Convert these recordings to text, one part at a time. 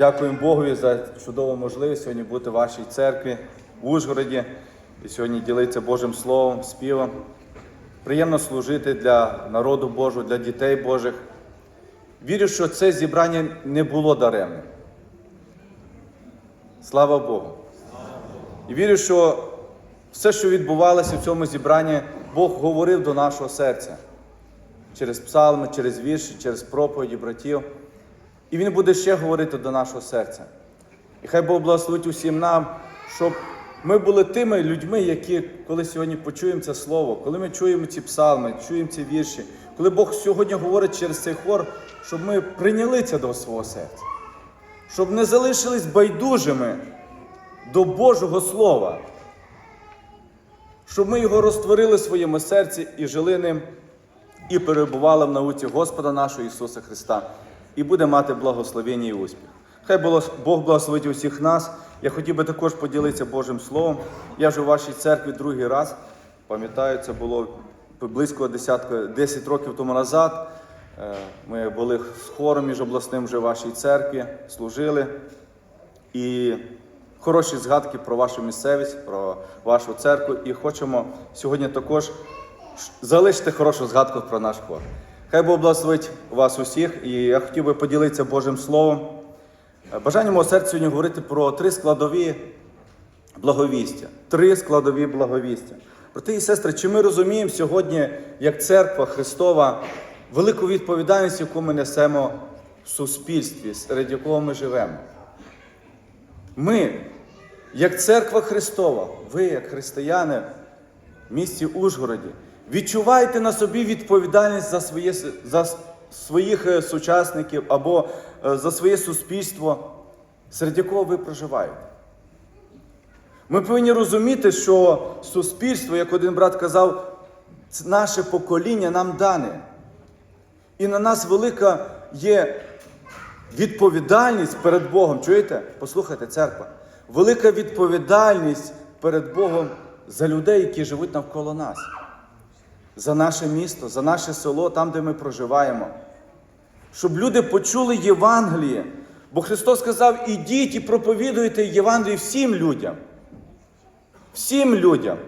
Дякуємо Богові за чудову можливість сьогодні бути в вашій церкві в Ужгороді і сьогодні ділитися Божим Словом, співом. Приємно служити для народу Божого, для дітей Божих. Вірю, що це зібрання не було даремним. Слава Богу. І вірю, що все, що відбувалося в цьому зібранні, Бог говорив до нашого серця через псалми, через вірші, через проповіді братів. І Він буде ще говорити до нашого серця. І хай Бог благословить усім нам, щоб ми були тими людьми, які, коли сьогодні почуємо це слово, коли ми чуємо ці псалми, чуємо ці вірші, коли Бог сьогодні говорить через цей хор, щоб ми прийняли це до свого серця, щоб не залишились байдужими до Божого Слова, щоб ми його розтворили в своєму серці і жили ним, і перебували в науці Господа нашого Ісуса Христа, і буде мати благословення і успіх. Хай Бог благословить усіх нас. Я хотів би також поділитися Божим Словом. Я вже у вашій церкві другий раз. Пам'ятаю, це було близько десятка, 10 років тому назад. Е, Ми були з хором міжобласним вже в вашій церкві, служили. І хороші згадки про вашу місцевість, про вашу церкву. І хочемо сьогодні також залишити хорошу згадку про наш хор. Хай Бог благословить вас усіх, і я хотів би поділитися Божим Словом. Бажання мого серця сьогодні говорити про три складові благовістя. Три складові благовістя. Брати і сестри, чи ми розуміємо сьогодні, як церква Христова, велику відповідальність, яку ми несемо в суспільстві, серед якого ми живемо? Ми, як церква Христова, ви, як християни в місті Ужгороді, відчуваєте на собі відповідальність за, своє, за своїх е, сучасників або е, за своє суспільство, серед якого ви проживаєте. Ми повинні розуміти, що суспільство, як один брат казав, наше покоління нам дане. І на нас велика є відповідальність перед Богом. Чуєте? Послухайте, церква. Велика відповідальність перед Богом за людей, які живуть навколо нас, за наше місто, за наше село, там, де ми проживаємо. Щоб люди почули Євангеліє. Бо Христос сказав: ідіть і проповідуйте Євангеліє всім людям. Всім людям.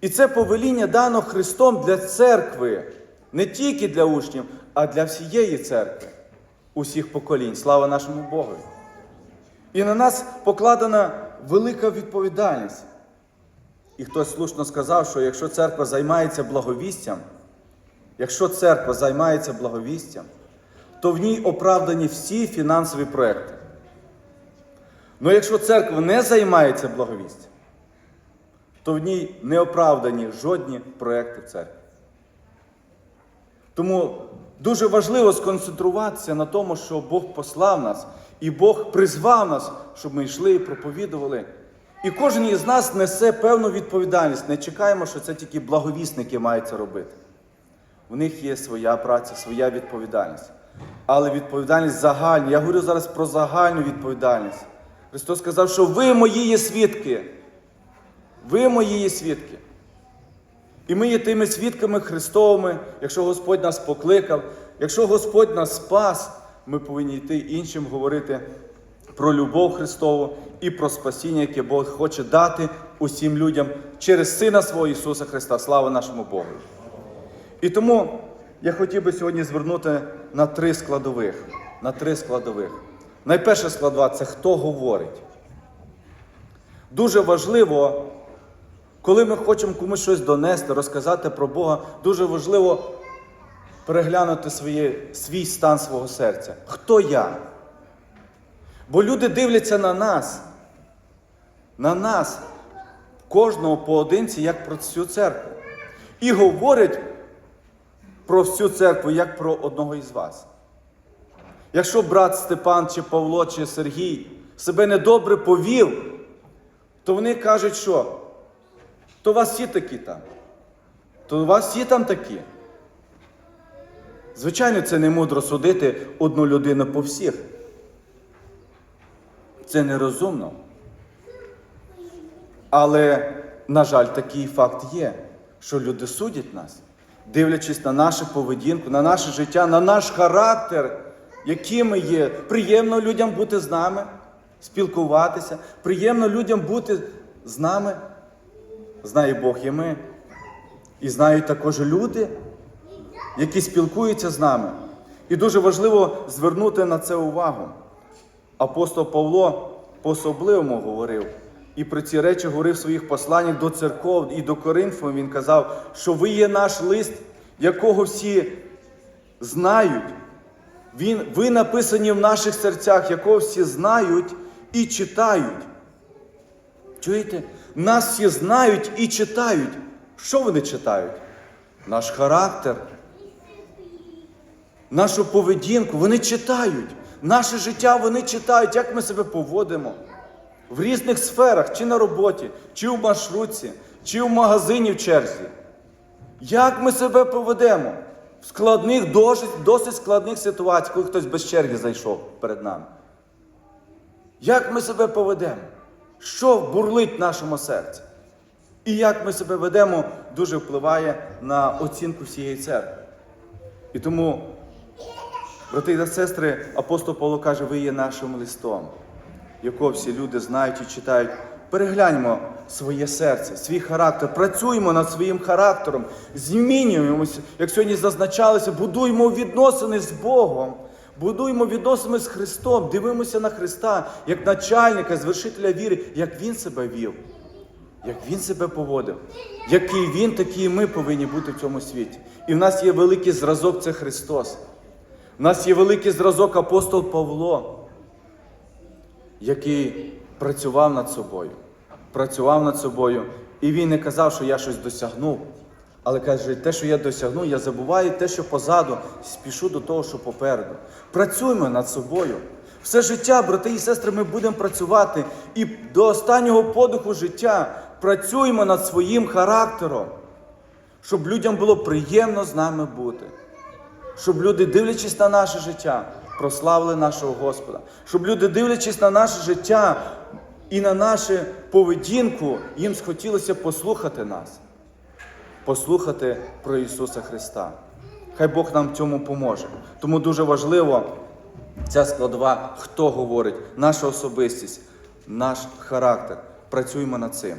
І це повеління дано Христом для церкви, не тільки для учнів, а для всієї церкви, усіх поколінь. Слава нашому Богу. І на нас покладена велика відповідальність. І хтось слушно сказав, що якщо церква займається благовістям, якщо церква займається благовістям, то в ній оправдані всі фінансові проекти. Ну якщо церква не займається благовістям, то в ній не оправдані жодні проекти церкви. Тому дуже важливо сконцентруватися на тому, що Бог послав нас і Бог призвав нас, щоб ми йшли і проповідували. І кожен із нас несе певну відповідальність. Не чекаємо, що це тільки благовісники мають це робити. У них є своя праця, своя відповідальність. Але відповідальність загальна. Я говорю зараз про загальну відповідальність. Христос сказав, що ви мої є свідки. Ви мої є свідки. І ми є тими свідками Христовими, якщо Господь нас покликав, якщо Господь нас спас, ми повинні йти іншим говорити про любов Христову і про спасіння, яке Бог хоче дати усім людям через Сина свого Ісуса Христа. Слава нашому Богу! І тому я хотів би сьогодні звернути на три складових. На три складових. Найперша складова це хто говорить. Дуже важливо, коли ми хочемо комусь щось донести, розказати про Бога, дуже важливо переглянути своє, свій стан свого серця. Хто я? Бо люди дивляться на нас, на нас, кожного поодинці, як про всю церкву. І говорять про всю церкву, як про одного із вас. Якщо брат Степан, чи Павло, чи Сергій себе недобре повів, то вони кажуть, що то у вас всі такі там, то у вас всі там такі. Звичайно, це не мудро судити одну людину по всіх. Це нерозумно. Але, на жаль, такий факт є, що люди судять нас, дивлячись на нашу поведінку, на наше життя, на наш характер, які ми є. Приємно людям бути з нами, спілкуватися, приємно людям бути з нами. Знає Бог і ми. І знають також люди, які спілкуються з нами. І дуже важливо звернути на це увагу. Апостол Павло по-особливому говорив. І про ці речі говорив в своїх посланнях до церков і до Коринфу. Він казав, що ви є наш лист, якого всі знають. Він, ви написані в наших серцях, якого всі знають і читають. Чуєте? Нас всі знають і читають. Що вони читають? Наш характер, нашу поведінку. Вони читають. Наше життя вони читають, як ми себе поводимо. В різних сферах, чи на роботі, чи в маршрутці, чи в магазині в черзі. Як ми себе поведемо в складних, досить, досить складних ситуаціях, коли хтось без черги зайшов перед нами? Як ми себе поведемо? Що бурлить в нашому серці? І як ми себе ведемо, дуже впливає на оцінку всієї церкви. І тому, брати та сестри, апостол Павло каже, ви є нашим листом, якого всі люди знають і читають. Перегляньмо своє серце, свій характер, працюємо над своїм характером, змінюємося, як сьогодні зазначалося, будуємо відносини з Богом, будуємо відносини з Христом, дивимося на Христа як начальника, звершителя віри, як Він себе вів, як Він себе поводив, який Він, такі і ми повинні бути в цьому світі. І в нас є великий зразок це Христос. У нас є великий зразок апостол Павло, який працював над собою, працював над собою. І він не казав, що я щось досягнув. Але каже, те, що я досягну, я забуваю те, що позаду, спішу до того, що попереду. Працюємо над собою. Все життя, брати і сестри, ми будемо працювати. І до останнього подиху життя працюємо над своїм характером, щоб людям було приємно з нами бути. Щоб люди, дивлячись на наше життя, прославили нашого Господа. Щоб люди, дивлячись на наше життя і на нашу поведінку, їм схотілося послухати нас, послухати про Ісуса Христа. Хай Бог нам в цьому поможе. Тому дуже важливо ця складова, хто говорить, наша особистість, наш характер. Працюємо над цим.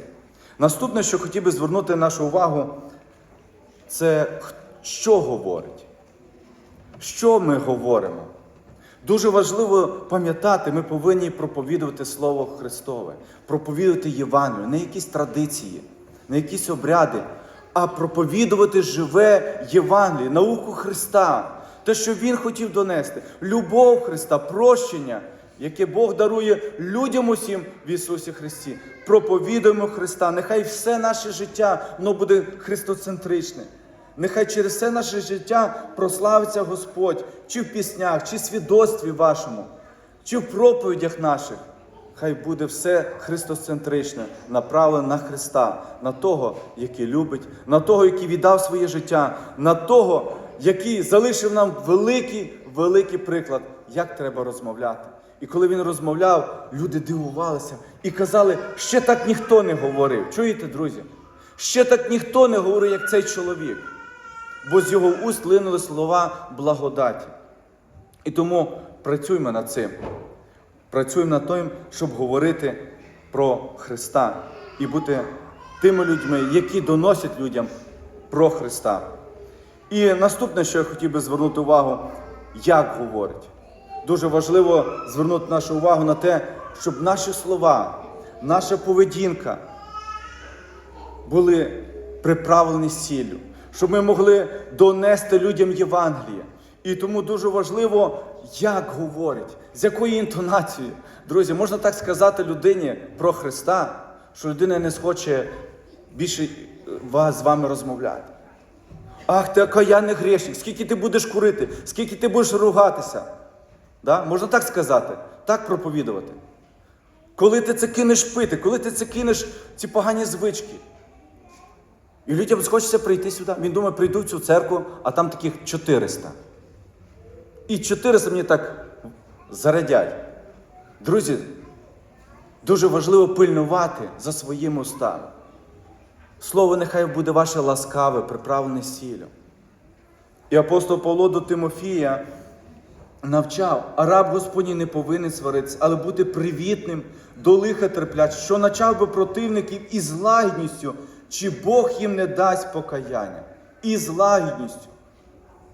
Наступне, що хотів би звернути нашу увагу, це що говорить. Що ми говоримо? Дуже важливо пам'ятати, ми повинні проповідувати Слово Христове, проповідувати Євангелію, не якісь традиції, не якісь обряди, а проповідувати живе Євангеліє, науку Христа, те, що Він хотів донести, любов Христа, прощення, яке Бог дарує людям усім в Ісусі Христі. Проповідуємо Христа. Нехай все наше життя воно буде христоцентричне. Нехай через все наше життя прославиться Господь, чи в піснях, чи в свідоцтві вашому, чи в проповідях наших. Хай буде все христоцентричне, направлене на Христа, на того, який любить, на того, який віддав своє життя, на того, який залишив нам великий, великий приклад, як треба розмовляти. І коли він розмовляв, люди дивувалися і казали, ще так ніхто не говорив. Чуєте, друзі? Ще так ніхто не говорив, як цей чоловік бо з його уст линули слова благодаті. І тому працюємо над цим. Працюємо над тим, щоб говорити про Христа і бути тими людьми, які доносять людям про Христа. І наступне, що я хотів би звернути увагу, як говорить. Дуже важливо звернути нашу увагу на те, щоб наші слова, наша поведінка були приправлені сіллю, щоб ми могли донести людям Євангеліє. І тому дуже важливо, як говорить, з якою інтонацією. Друзі, можна так сказати людині про Христа, що людина не схоче більше е, вас з вами розмовляти. Ах, ти окаянний грешник, скільки ти будеш курити, скільки ти будеш ругатися. Да? Можна так сказати, так проповідувати. Коли ти це кинеш пити, коли ти це кинеш ці погані звички. І людям схочеться прийти сюди. Він думає, прийду в цю церкву, а там таких 400. І 400 мені так зарядять. Друзі, дуже важливо пильнувати за своїми устами. Слово нехай буде ваше ласкаве, приправлене сіллю. І апостол Павло до Тимофія навчав, а раб Господній не повинен сваритися, але бути привітним, до лиха терплячим, що навчав би противників із лагідністю, чи Бог їм не дасть покаяння. І з лагідністю.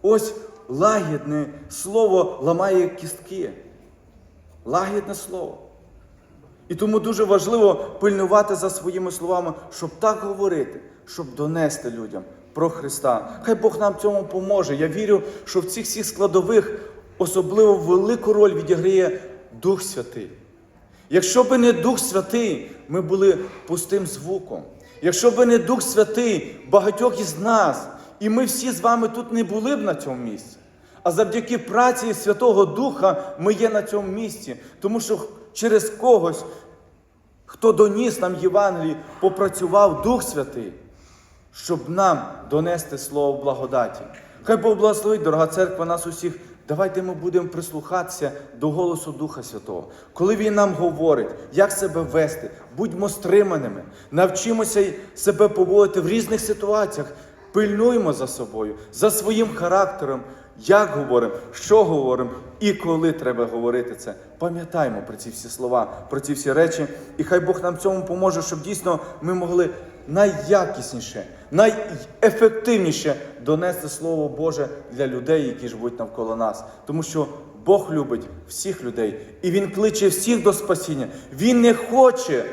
Ось лагідне слово ламає кістки. Лагідне слово. І тому дуже важливо пильнувати за своїми словами, щоб так говорити, щоб донести людям про Христа. Хай Бог нам цьому поможе. Я вірю, що в цих всіх складових особливо велику роль відіграє Дух Святий. Якщо би не Дух Святий, ми були пустим звуком. Якщо би не Дух Святий, багатьох із нас, і ми всі з вами тут не були б на цьому місці. А завдяки праці Святого Духа ми є на цьому місці, тому що через когось, хто доніс нам Євангелії, попрацював Дух Святий, щоб нам донести слово благодаті. Хай Бог благословить, дорога церква, нас усіх. Давайте ми будемо прислухатися до голосу Духа Святого. Коли Він нам говорить, як себе вести, будьмо стриманими, навчимося себе поводити в різних ситуаціях, пильнуємо за собою, за своїм характером, як говоримо, що говоримо і коли треба говорити це. Пам'ятаємо про ці всі слова, про ці всі речі, і хай Бог нам цьому поможе, щоб дійсно ми могли найякісніше, найефективніше донести Слово Боже для людей, які живуть навколо нас. Тому що Бог любить всіх людей, і Він кличе всіх до спасіння. Він не хоче,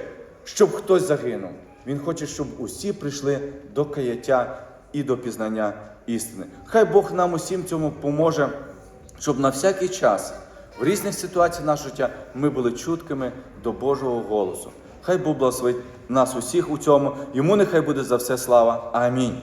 щоб хтось загинув. Він хоче, щоб усі прийшли до каяття і до пізнання істини. Хай Бог нам усім цьому поможе, щоб на всякий час в різних ситуаціях нашого життя ми були чуткими до Божого голосу. Хай Бог благословить нас усіх у цьому. Йому нехай буде за все слава. Амінь.